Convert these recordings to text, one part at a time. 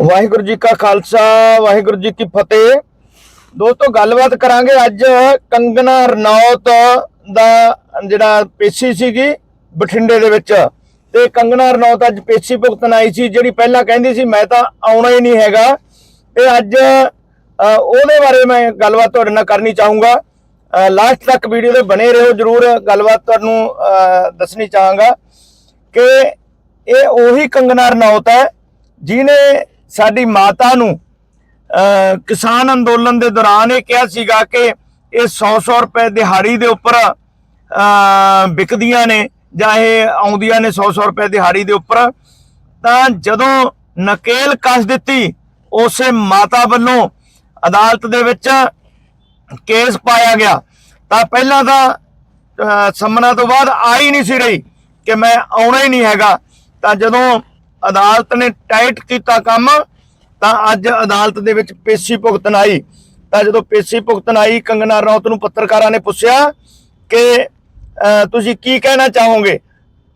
ਵਾਹਿਗੁਰੂ ਜੀ ਕਾ ਖਾਲਸਾ, ਵਾਹਿਗੁਰੂ ਜੀ ਕੀ ਫਤਿਹ। ਦੋਸਤੋ, ਗੱਲਬਾਤ ਕਰਾਂਗੇ ਅੱਜ ਕੰਗਨਾ ਰਣੌਤ ਦਾ ਜਿਹੜਾ ਪੇਸ਼ੀ ਸੀਗੀ ਬਠਿੰਡੇ ਦੇ ਵਿੱਚ। ਤੇ ਕੰਗਨਾ ਰਣੌਤ ਅੱਜ ਪੇਸ਼ੀ ਭੁਗਤਣ ਆਈ ਸੀ, ਜਿਹੜੀ ਪਹਿਲਾਂ ਕਹਿੰਦੀ ਸੀ, ਮੈਂ ਤਾਂ ਆਉਣਾ ਹੀ ਨਹੀਂ ਹੈਗਾ। ਤੇ ਅੱਜ ਉਹਦੇ ਬਾਰੇ ਮੈਂ ਗੱਲਬਾਤ ਤੁਹਾਡੇ ਨਾਲ ਕਰਨੀ ਚਾਹੂੰਗਾ। ਲਾਸਟ ਤੱਕ ਵੀਡੀਓ ਦੇ ਬਣੇ ਰਹੋ, ਜਰੂਰ ਗੱਲਬਾਤ ਤੁਹਾਨੂੰ ਦੱਸਣੀ ਚਾਹਾਂਗਾ ਕਿ ਇਹ ਉਹੀ ਕੰਗਨਾ ਰਣੌਤ ਹੈ ਜਿਨੇ ਸਾਡੀ ਮਾਤਾ ਨੂੰ ਕਿਸਾਨ ਅੰਦੋਲਨ ਦੇ ਦੌਰਾਨ ਇਹ ਕਿਹਾ ਸੀਗਾ ਕਿ ਇਹ 100-100 ਰੁਪਏ ਦਿਹਾੜੀ ਦੇ ਉੱਪਰ ਵਿਕਦੀਆਂ ਨੇ ਜਾਂ ਇਹ ਆਉਂਦੀਆਂ ਨੇ 100-100 ਰੁਪਏ ਦਿਹਾੜੀ ਦੇ ਉੱਪਰ, ਤਾਂ ਜਦੋਂ ਨਕੇਲ ਕੱਸ ਦਿੱਤੀ, ਉਸੇ ਮਾਤਾ ਵੱਲੋਂ ਅਦਾਲਤ ਦੇ ਵਿੱਚ ਕੇਸ ਪਾਇਆ ਗਿਆ। ਤਾਂ ਪਹਿਲਾਂ ਤਾਂ, ਅਹ ਤੋਂ ਬਾਅਦ ਆ ਹੀ ਨਹੀਂ ਸੀ ਰਹੀ ਕਿ ਮੈਂ ਆਉਣਾ ਹੀ ਨਹੀਂ ਹੈਗਾ। ਤਾਂ ਜਦੋਂ ਅਦਾਲਤ ਨੇ ਟਾਈਟ ਕੀਤਾ ਕੰਮ ਤਾਂ ਅੱਜ ਅਦਾਲਤ ਦੇ ਵਿੱਚ ਪੇਸ਼ੀ ਭੁਗਤਣ ਆਈ ਤਾਂ ਜਦੋਂ ਪੇਸ਼ੀ ਭੁਗਤਣ ਆਈ ਕੰਗਨਾ ਰਣੌਤ ਨੂੰ ਪੱਤਰਕਾਰਾਂ ਨੇ ਪੁੱਛਿਆ ਕਿ ਅਹ, ਤੁਸੀਂ ਕੀ ਕਹਿਣਾ ਚਾਹੋਗੇ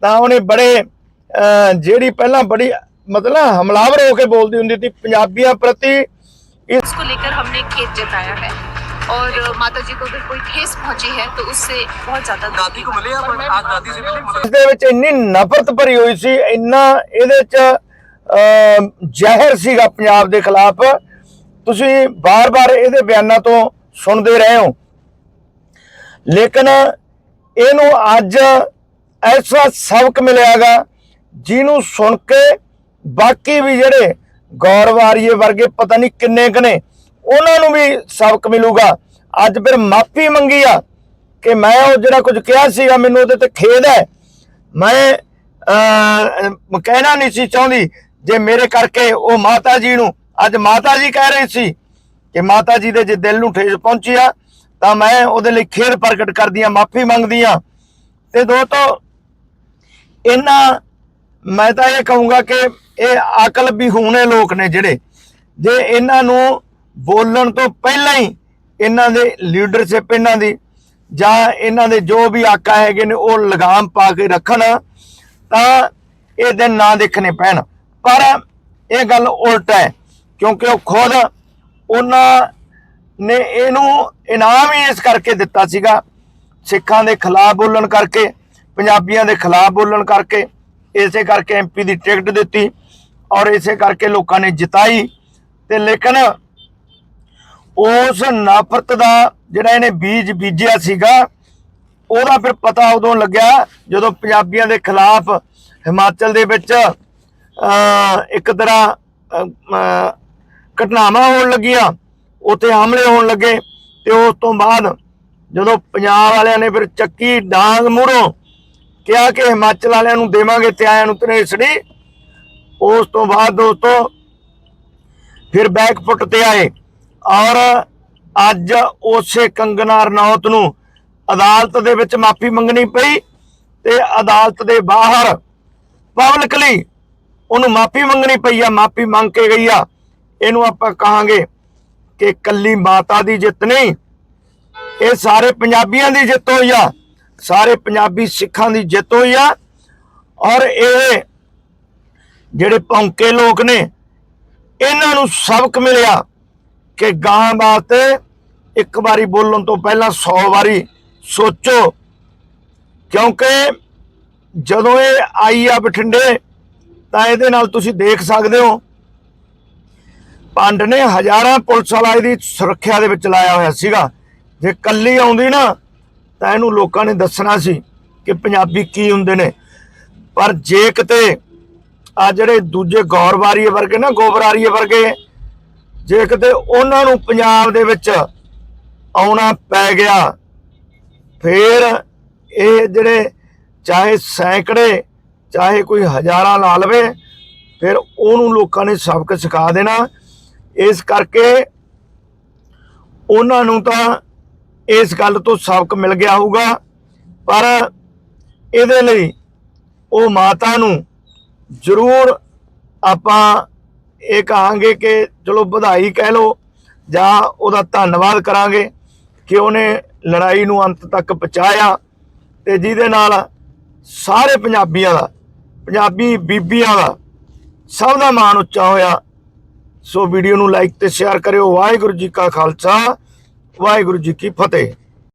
ਤਾਂ ਉਹਨੇ ਬੜੇ ਅਹ, ਜਿਹੜੀ ਪਹਿਲਾਂ ਬੜੀ ਮਤਲਬ ਹਮਲਾਵਰ ਹੋ ਕੇ ਬੋਲਦੀ ਹੁੰਦੀ ਸੀ ਪੰਜਾਬੀਆਂ ਪ੍ਰਤੀ ਇਸ इसको लेकर हमने खेत जताया है और माता जी को अगर कोई ठेस पहुंची है तो उससे बहुत ज्यादा दादी को मिले आप आज दादी से मिले ਇਸ ਦੇ ਵਿੱਚ ਇੰਨੀ ਨਫ਼ਰਤ ਭਰੀ ਹੋਈ ਸੀ ਇੰਨਾ ਇਹਦੇ ਚ ਅਹ, ਜ਼ਹਿਰ ਸੀਗਾ ਪੰਜਾਬ ਦੇ ਖਿਲਾਫ ਤੁਸੀਂ ਬਾਰ-ਬਾਰ ਇਹਦੇ ਬਿਆਨਾਂ ਤੋਂ ਸੁਣਦੇ ਰਹੇ ਹੋ ਲੇਕਿਨ ਇਹਨੂੰ ਅੱਜ ਐਸਾ ਸਬਕ ਮਿਲਿਆਗਾ ਜਿਹਨੂੰ ਸੁਣ ਕੇ ਬਾਕੀ ਵੀ ਜਿਹੜੇ ਗੌਰਵਾਰੀਏ ਵਰਗੇ ਪਤਾ ਨਹੀਂ ਕਿੰਨੇ ਕਨੇ ਉਹਨਾਂ ਨੂੰ ਵੀ ਸਬਕ ਮਿਲੂਗਾ। ਅੱਜ ਫਿਰ ਮਾਫੀ ਮੰਗੀ ਆ ਕਿ ਮੈਂ ਉਹ ਜਿਹੜਾ ਕੁਝ ਕਿਹਾ ਸੀਗਾ, ਮੈਨੂੰ ਉਹਦੇ ਤੇ ਖੇਦ ਹੈ। ਮੈਂ ਕਹਿਣਾ ਨਹੀਂ ਸੀ ਚਾਹੁੰਦੀ ਜੇ ਮੇਰੇ ਕਰਕੇ ਉਹ ਮਾਤਾ ਜੀ ਨੂੰ, ਅੱਜ ਮਾਤਾ ਜੀ ਕਹਿ ਰਹੇ ਸੀ ਕਿ ਮਾਤਾ ਜੀ ਦੇ ਜੇ ਦਿਲ ਨੂੰ ਠੇਸ ਪਹੁੰਚੀ ਆ, ਤਾਂ ਮੈਂ ਉਹਦੇ ਲਈ ਖੇਦ ਪ੍ਰਗਟ ਕਰਦੀ ਆ, ਮਾਫੀ ਮੰਗਦੀ ਆ। ਤੇ ਦੋਸਤੋ ਇਹਨਾਂ ਮੈਂ ਤਾਂ ਇਹ ਕਹੂੰਗਾ ਕਿ ਇਹ ਅਕਲ ਵਿਹੂਣੇ ਲੋਕ ਨੇ ਜਿਹੜੇ। ਜੇ ਇਹਨਾਂ ਨੂੰ ਬੋਲਣ ਤੋਂ ਪਹਿਲਾਂ ਹੀ ਇਹਨਾਂ ਦੇ ਲੀਡਰਸ਼ਿਪ ਇਹਨਾਂ ਦੀ ਜਾਂ ਇਹਨਾਂ ਦੇ ਜੋ ਵੀ ਆਕਾ ਹੈਗੇ ਨੇ ਉਹ ਲਗਾਮ ਪਾ ਕੇ ਰੱਖਣ ਤਾਂ ਇਹ ਦਿਨ ਨਾ ਦੇਖਣੇ ਪੈਣ। ਪਰ ਇਹ ਗੱਲ ਉਲਟ ਹੈ, ਕਿਉਂਕਿ ਉਹ ਖੁਦ ਉਹਨਾਂ ਨੇ ਇਹਨੂੰ ਇਨਾਮ ਹੀ ਇਸ ਕਰਕੇ ਦਿੱਤਾ ਸੀਗਾ, ਸਿੱਖਾਂ ਦੇ ਖਿਲਾਫ ਬੋਲਣ ਕਰਕੇ, ਪੰਜਾਬੀਆਂ ਦੇ ਖਿਲਾਫ ਬੋਲਣ ਕਰਕੇ, ਇਸੇ ਕਰਕੇ ਐਮਪੀ ਦੀ ਟਿਕਟ ਦਿੱਤੀ ਔਰ ਇਸੇ ਕਰਕੇ ਲੋਕਾਂ ਨੇ ਜਿਤਾਈ। ਤੇ ਲੇਕਿਨ ਉਸ ਨਫ਼ਰਤ ਦਾ ਜਿਹੜਾ ਇਹਨੇ ਬੀਜ ਬੀਜਿਆ ਸੀਗਾ, ਉਹਦਾ ਫਿਰ ਪਤਾ ਉਦੋਂ ਲੱਗਿਆ ਜਦੋਂ ਪੰਜਾਬੀਆਂ ਦੇ ਖਿਲਾਫ ਹਿਮਾਚਲ ਦੇ ਵਿੱਚ ਇੱਕ ਤਰ੍ਹਾਂ ਘਟਨਾਵਾਂ ਹੋਣ ਲੱਗੀਆਂ, ਉੱਥੇ ਹਮਲੇ ਹੋਣ ਲੱਗੇ ਤੇ ਉਸ ਤੋਂ ਬਾਅਦ ਜਦੋਂ ਪੰਜਾਬ ਵਾਲਿਆਂ ਨੇ ਫਿਰ ਚੱਕੀ ਡਾਂਗ ਮੂਹਰੋਂ ਕਿਹਾ ਕਿ ਹਿਮਾਚਲ ਵਾਲਿਆਂ ਨੂੰ ਦੇਵਾਂਗੇ ਤੇ ਆਇਆਂ ਨੂੰ ਤਨੇਸੜੀ ਉਸ ਤੋਂ ਬਾਅਦ ਦੋਸਤੋ ਫਿਰ ਬੈਕ ਫੁੱਟ ਤੇ ਆਏ। ਔਰ ਅੱਜ ਉਸੇ ਕੰਗਨਾ ਰਣੌਤ ਨੂੰ ਅਦਾਲਤ ਦੇ ਵਿੱਚ ਮਾਫੀ ਮੰਗਣੀ ਪਈ ਤੇ ਅਦਾਲਤ ਦੇ ਬਾਹਰ ਪਬਲਿਕਲੀ ਉਹਨੂੰ ਮਾਫੀ ਮੰਗਣੀ ਪਈ ਆ, ਮਾਫੀ ਮੰਗ ਕੇ ਗਈ ਆ। ਇਹਨੂੰ ਆਪਾਂ ਕਹਾਂਗੇ ਕਿ ਕੱਲੀ ਮਾਤਾ ਦੀ ਜਿੱਤ ਨਹੀਂ, ਇਹ ਸਾਰੇ ਪੰਜਾਬੀਆਂ ਦੀ ਜਿੱਤ ਹੋਈ ਆ, ਸਾਰੇ ਪੰਜਾਬੀ ਸਿੱਖਾਂ ਦੀ ਜਿੱਤ ਹੋਈ ਆ। ਔਰ ਇਹ ਜਿਹੜੇ ਭੌਂਕੇ ਲੋਕ ਨੇ, ਇਹਨਾਂ ਨੂੰ ਸਬਕ ਮਿਲਿਆ। ਕਿ ਗਾਂ ਵਾਸਤੇ ਇੱਕ ਵਾਰੀ ਬੋਲਣ ਤੋਂ ਪਹਿਲਾਂ 100 ਵਾਰੀ ਸੋਚੋ। ਕਿਉਂਕਿ ਜਦੋਂ ਇਹ ਆਈ ਆ ਬਠਿੰਡੇ, ਤਾਂ ਇਹਦੇ ਨਾਲ ਤੁਸੀਂ ਦੇਖ ਸਕਦੇ ਹੋ। ਪੰਡ ਨੇ ਹਜ਼ਾਰਾਂ ਪੁਲਿਸ ਵਾਲਾ ਇਹਦੀ ਸੁਰੱਖਿਆ ਦੇ ਵਿੱਚ ਲਾਇਆ ਹੋਇਆ ਸੀਗਾ। ਜੇ ਕੱਲੀ ਆਉਂਦੀ ਨਾ, ਤਾਂ ਇਹਨੂੰ ਲੋਕਾਂ ਨੇ ਦੱਸਣਾ ਸੀ ਕਿ ਪੰਜਾਬੀ ਕੀ ਹੁੰਦੇ ਨੇ। ਪਰ ਜੇ ਕਿਤੇ ਆ ਜਿਹੜੇ ਦੂਜੇ ਗੌਰਵਾਰੀਏ ਵਰਗੇ ਨਾ, ਗੋਬਰਾਰੀਏ ਵਰਗੇ ਜੇ ਕਿਤੇ ਉਹਨਾਂ ਨੂੰ ਪੰਜਾਬ ਦੇ ਵਿੱਚ ਆਉਣਾ ਪੈ ਗਿਆ, ਫਿਰ ਇਹ ਜਿਹੜੇ ਚਾਹੇ ਸੈਂਕੜੇ, ਚਾਹੇ ਕੋਈ ਹਜ਼ਾਰਾਂ ਲਾ ਲਵੇ, ਫਿਰ ਉਹਨੂੰ ਲੋਕਾਂ ਨੇ ਸਬਕ ਸਿਖਾ ਦੇਣਾ। ਇਸ ਕਰਕੇ ਉਹਨਾਂ ਨੂੰ ਤਾਂ ਇਸ ਗੱਲ ਤੋਂ ਸਬਕ ਮਿਲ ਗਿਆ ਹੋਊਗਾ, ਪਰ ਇਹਦੇ ਲਈ ਉਹ ਮਾਤਾ ਨੂੰ ਜ਼ਰੂਰ ਆਪਾਂ ਇਹ ਕਹਾਂਗੇ ਕਿ ਚਲੋ ਵਧਾਈ ਕਹਿ ਲਓ ਜਾਂ ਉਹਦਾ ਧੰਨਵਾਦ ਕਰਾਂਗੇ ਕਿ ਉਹਨੇ ਲੜਾਈ ਨੂੰ ਅੰਤ ਤੱਕ ਪਹੁੰਚਾਇਆ ਤੇ ਜਿਹਦੇ ਨਾਲ ਸਾਰੇ ਪੰਜਾਬੀਆਂ ਦਾ, ਪੰਜਾਬੀ ਬੀਬੀਆਂ ਦਾ ਸਭ ਦਾ ਮਾਣ ਉੱਚਾ ਹੋਇਆ। ਸੋ ਵੀਡੀਓ ਨੂੰ ਲਾਈਕ ਤੇ ਸ਼ੇਅਰ ਕਰਿਓ। ਵਾਹਿਗੁਰੂ ਜੀ ਕਾ ਖਾਲਸਾ, ਵਾਹਿਗੁਰੂ ਜੀ ਕੀ ਫਤਿਹ।